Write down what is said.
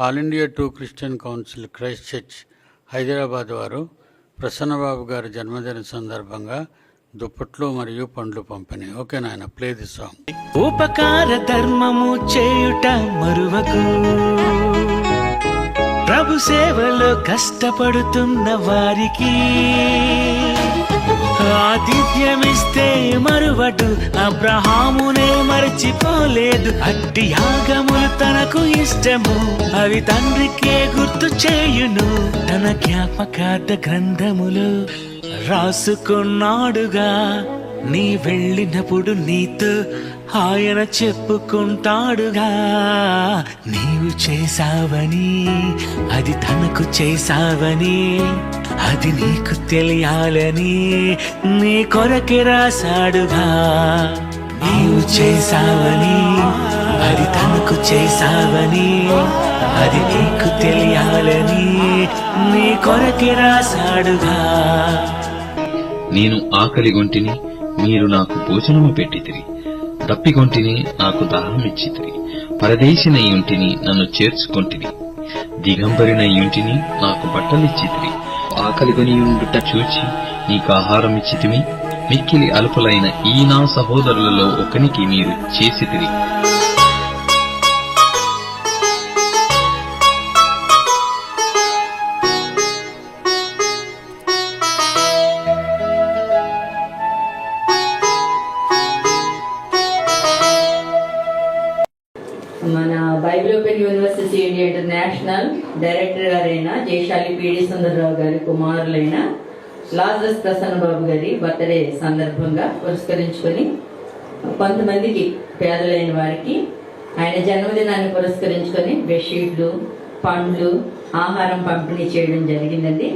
All India to Christian council Christ church Hyderabad వారు ప్రసన్నబాబు గారి జన్మదిన సందర్భంగా దుప్పట్లు మరియు పండ్లు పంపిణీ. ఓకే నాయన ప్లే ది సాంగ్. ఉపకార ధర్మము చేయుట మరువకు. ప్రభు సేవలో కష్టపడుతున్న వారికి ఆతిథ్యమిస్తే మరువడు అబ్రహామునే మరచిపోలేదు. అట్టి యాగములు తనకు ఇష్టము. అవి తండ్రికే గుర్తు చేయును. తన జ్ఞాపకార్థ గ్రంథములు రాసుకున్నాడుగా. నీ వెళ్ళినప్పుడు నీతో ఆయన చెప్పుకుంటాడుగా. నీవు చేశావని అది తనకు చేశావని అది నీకు తెలియాలని నీ కొరకి రాశాడుగా. నీవు చేశావని అది తనకు చేశావని అది నీకు తెలియాలని నీ కొరకి రాశాడుగా. నేను ఆకలి ఆకలిగొంటిని మీరు నాకు భోజనము పెట్టితిరి దప్పికొంటిని నాకు దాహమిచ్చితిరి పరదేశిన ఇంటిని నన్ను చేర్చుకొంటిని. దిగంబరిన ఇంటిని నాకు బట్టలిచ్చితిరి ఆకలిగొని ఉండుట చూచి నీకు ఆహారం ఇచ్చితిమి మిక్కిలి అలుపులైన ఈ నా సహోదరులలో ఒకనికి మీరు చేసితిరి మన Bible open university India international director గారైన జయశాలి పిడి సుందరరావు గారి కుమారులైన లాజస్ ప్రసన్న బాబు గారి బర్త్డే సందర్భంగా పురస్కరించుకొని కొంతమందికి పేదలైన వారికి ఆయన జన్మదినాన్ని పురస్కరించుకొని బెడ్షీట్లు పండ్లు ఆహారం పంపిణీ చేయడం జరిగిందండి.